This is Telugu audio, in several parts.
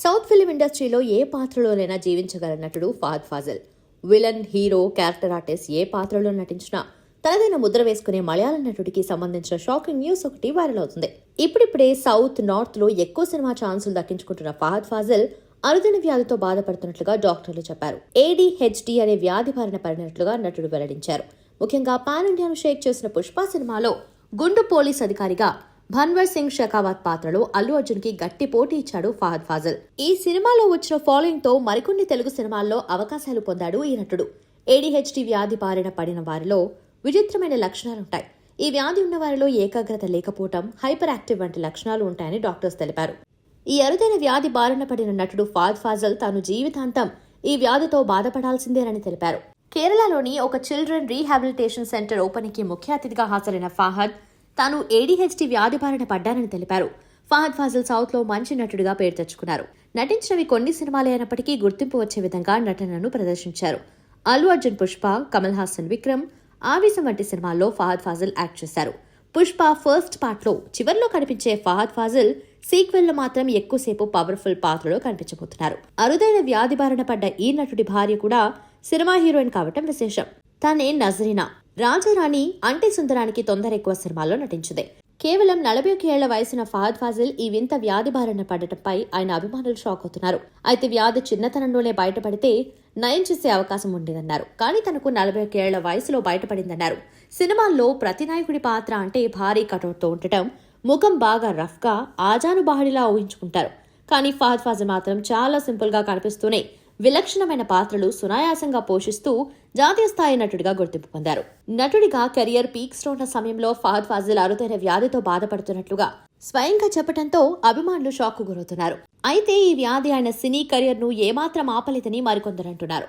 సౌత్ ఫిలిం ఇండస్ట్రీలో ఏ పాత్రలోనైనా జీవించగల నటుడు Fahadh Faasil. Villain hero character artist ఏ పాత్రలో నటించినా తనదైన ముద్ర వేసుకునే మలయాళ నటుడికి సంబంధించిన షాకింగ్ న్యూస్ ఒకటి వైరల్ అవుతుంది. ఇప్పుడిప్పుడే సౌత్ నార్త్లో ఎక్కువ సినిమా ఛాన్సులు దక్కించుకుంటున్న ఫహద్ ఫాజల్ అరుదైన వ్యాధితో బాధపడుతున్నట్లుగా డాక్టర్లు చెప్పారు. ఏడీహెచ్డి అనే వ్యాధి బారిన పడినట్లుగా నటుడు వెల్లడించారు. ముఖ్యంగా పాన్ ఇండియాను షేక్ చేసిన పుష్ప సినిమాలో గుండు పోలీస్ అధికారిగా భన్వర్ సింగ్ షెకావత్ పాత్రలో అల్లు అర్జున్కి గట్టి పోటీ ఇచ్చాడు ఫహద్ ఫాజల్. ఈ సినిమాలో వచ్చిన ఫాలోయింగ్తో మరికొన్ని తెలుగు సినిమాల్లో అవకాశాలు పొందాడు ఈ నటుడు. ఏడీహెచ్డి వ్యాధి బారిన పడిన వారిలో విచిత్రమైన లక్షణాలుంటాయి ఈ వ్యాధి ఉన్న వారిలో ఏకాగ్రత లేకపోవటం హైపర్ యాక్టివ్ వంటి లక్షణాలు ఉంటాయని డాక్టర్స్ తెలిపారు. ఈ అరుదైన వ్యాధి బారిన పడిన నటుడు ఫాద్ ఫాజల్ తాను జీవితాంతం ఈ వ్యాధితో బాధపడాల్సిందేనని తెలిపారు. కేరళలోని ఒక చిల్డ్రన్ రీహాబిలిటేషన్ సెంటర్ ఓపెనింగ్కి ముఖ్య అతిథిగా హాజరైన ఫాహద్ తాను ఏడీహెచ్డి వ్యాధి బారిన పడ్డానని తెలిపారు. ఫహద్ ఫాజిల్ సౌత్లో మంచి నటుడిగా పేరు తెచ్చుకున్నారు. నటించినవి కొన్ని సినిమాలే అయినప్పటికీ గుర్తింపు వచ్చే విధంగా నటనను ప్రదర్శించారు. అల్లు అర్జున్ పుష్ప కమల్ హాసన్ విక్రమ్ ఆవేశం వంటి సినిమాల్లో ఫహద్ ఫాజిల్ యాక్ట్ చేశారు. పుష్ప ఫస్ట్ పార్ట్లో చివర్లో కనిపించే ఫహద్ ఫాజిల్ సీక్వెల్లో మాత్రం ఎక్కువసేపు పవర్ఫుల్ పాత్రలో కనిపించబోతున్నారు. అరుదైన వ్యాధి బారిన పడ్డ ఈ నటుడి భార్య కూడా సినిమా హీరోయిన్ కావటం విశేషం. తనే నజరీనా. రాజారాణి అంటే సుందరానికి తొందర ఎక్కువ సినిమాల్లో నటించింది. కేవలం నలభై ఒక ఏళ్ళ వయసున్న ఫహద్ ఫాజిల్ ఈ వింత వ్యాధి బారిన పడటంపై ఆయన అభిమానులు షాక్ అవుతున్నారు. అయితే వ్యాధి చిన్నతనంలోనే బయటపడితే నయం చేసే అవకాశం ఉండేదన్నారు. కానీ తనకు నలభై ఒక ఏళ్ళ వయసులో బయటపడిందన్నారు. సినిమాల్లో ప్రతి నాయకుడి పాత్ర అంటే భారీ కటౌట్తో ఉండటం ముఖం బాగా రఫ్గా ఆజానుబాహుడిలా ఊహించుకుంటారు. కానీ ఫహద్ ఫాజిల్ మాత్రం చాలా సింపుల్గా కనిపిస్తూనే విలక్షణమైన పాత్రలు సునాయాసంగా పోషిస్తూ జాతీయ స్థాయి నటుడిగా గుర్తింపు పొందారు. నటుడిగా కెరియర్ పీక్స్లో ఉన్న సమయంలో ఫహద్ ఫాజిల్ అరుదైన వ్యాధితో బాధపడుతున్నట్లుగా స్వయంగా చెప్పడంతో అభిమానులు షాక్ గురవుతున్నారు. అయితే ఈ వ్యాధి ఆయన సినీ కెరియర్ను ఏమాత్రం ఆపలేదని మరికొందరు అంటున్నారు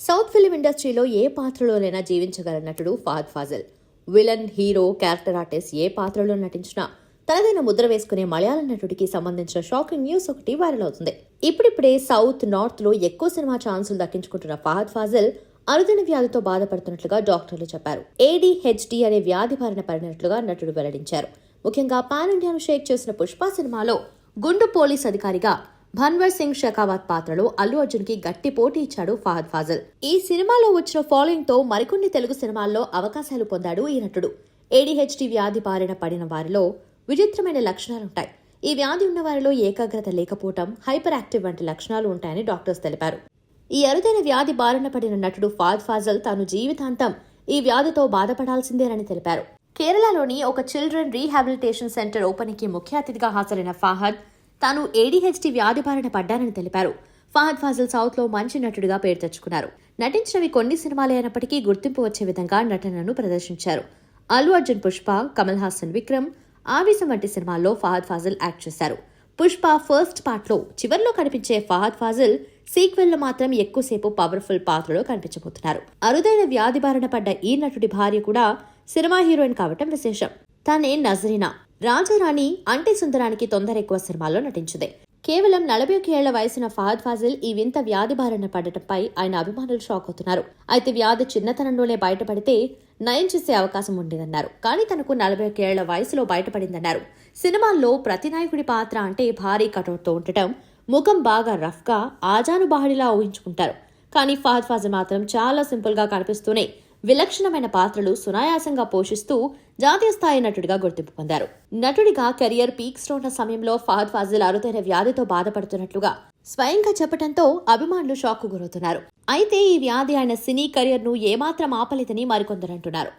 సౌత్ ఫిలిం ఇండస్ట్రీలో ఏ పాత్రలోనైనా జీవించగల నటుడు Fahadh Faasil. Villain hero character artist ఏ పాత్రలో నటించినా తనదైన ముద్ర వేసుకునే మలయాళ నటుడికి సంబంధించిన షాకింగ్ న్యూస్ ఒకటి వైరల్ అవుతుంది. ఇప్పుడిప్పుడే సౌత్ నార్త్లో ఎక్కువ సినిమా ఛాన్సులు దక్కించుకుంటున్న ఫహద్ ఫాజిల్ అరుదైన వ్యాధితో బాధపడుతున్నట్లుగా డాక్టర్లు చెప్పారు. ఏడీహెచ్డి అనే వ్యాధి బారిన పడినట్లుగా నటుడు వెల్లడించారు. ముఖ్యంగా పాన్ ఇండియాను షేక్ చేసిన పుష్ప సినిమాలో గుండు పోలీస్ అధికారిగా భన్వర్ సింగ్ షెకావత్ పాత్రలో అల్లు అర్జున్కి గట్టి పోటీ ఇచ్చాడు ఫహద్ ఫాజిల్. ఈ సినిమాలో వచ్చిన ఫాలోయింగ్తో మరికొన్ని తెలుగు సినిమాల్లో అవకాశాలు పొందాడు ఈ నటుడు. ఏడీహెచ్డి వ్యాధి బారిన పడిన వారిలో విచిత్రమైన లక్షణాలుంటాయి. ఈ వ్యాధి ఉన్నవారిలో ఏకాగ్రత లేకపోవటం హైపర్ యాక్టివ్ వంటి లక్షణాలు ఉంటాయని డాక్టర్స్ తెలిపారు. ఈ అరుదైన వ్యాధి బారిన పడిన నటుడు ఫాద్ ఫాజల్ తాను జీవితాంతం ఈ వ్యాధితో బాధపడాల్సిందేనని తెలిపారు. కేరళలోని ఒక చిల్డ్రన్ రీహాబిలిటేషన్ సెంటర్ ఓపెనింగ్కి ముఖ్య అతిథిగా హాజరైన ఫాహద్ తాను ఏడీహెచ్డి వ్యాధి బారిన పడ్డానని తెలిపారు. ఫహద్ ఫాజిల్ సౌత్లో మంచి నటుడిగా పేరు తెచ్చుకున్నారు. నటించినవి కొన్ని సినిమాలే అయినప్పటికీ గుర్తింపు వచ్చే విధంగా నటనను ప్రదర్శించారు. అల్లు అర్జున్ పుష్ప కమల్ హాసన్ విక్రమ్ ఆవేశం వంటి సినిమాల్లో ఫహద్ ఫాజిల్ యాక్ట్ చేశారు. పుష్ప ఫస్ట్ పార్ట్లో చివరిలో చివర్లో కనిపించే ఫహద్ ఫాజిల్ సీక్వెల్లో మాత్రం ఎక్కువసేపు పవర్ఫుల్ పాత్రలో కనిపించబోతున్నారు. అరుదైన వ్యాధి బారిన పడ్డ ఈ నటుడి భార్య కూడా సినిమా హీరోయిన్ కావటం విశేషం. తనే నజరీనా. రాజారాణి అంటే సుందరానికి తొందర ఎక్కువ సినిమాల్లో నటించింది. కేవలం నలభై ఒకేళ్ళ వయసున్న ఫహద్ ఫాజిల్ ఈ వింత వ్యాధి బారిన పడటంపై ఆయన అభిమానులు షాక్ అవుతున్నారు. అయితే వ్యాధి చిన్నతనంలోనే బయటపడితే నయం చేసే అవకాశం ఉండేదన్నారు. కానీ తనకు నలభై ఒకేళ్ళ వయసులో బయటపడిందన్నారు. సినిమాల్లో ప్రతి నాయకుడి పాత్ర అంటే భారీ కటౌట్తో ఉండటం ముఖం బాగా రఫ్గా ఆజానుబాహుడిలా ఊహించుకుంటారు. కానీ ఫహద్ ఫాజిల్ మాత్రం చాలా సింపుల్గా కనిపిస్తూనే విలక్షణమైన పాత్రలు సునాయాసంగా పోషిస్తూ జాతీయ స్థాయి నటుడిగా గుర్తింపు పొందారు. నటుడిగా కెరియర్ పీక్స్లో ఉన్న సమయంలో ఫహద్ ఫాజిల్ అరుదైన వ్యాధితో బాధపడుతున్నట్లుగా స్వయంగా చెప్పడంతో అభిమానులు షాక్ గురవుతున్నారు. అయితే ఈ వ్యాధి ఆయన సినీ కెరియర్ను ఏమాత్రం ఆపలేదని మరికొందరు అంటున్నారు.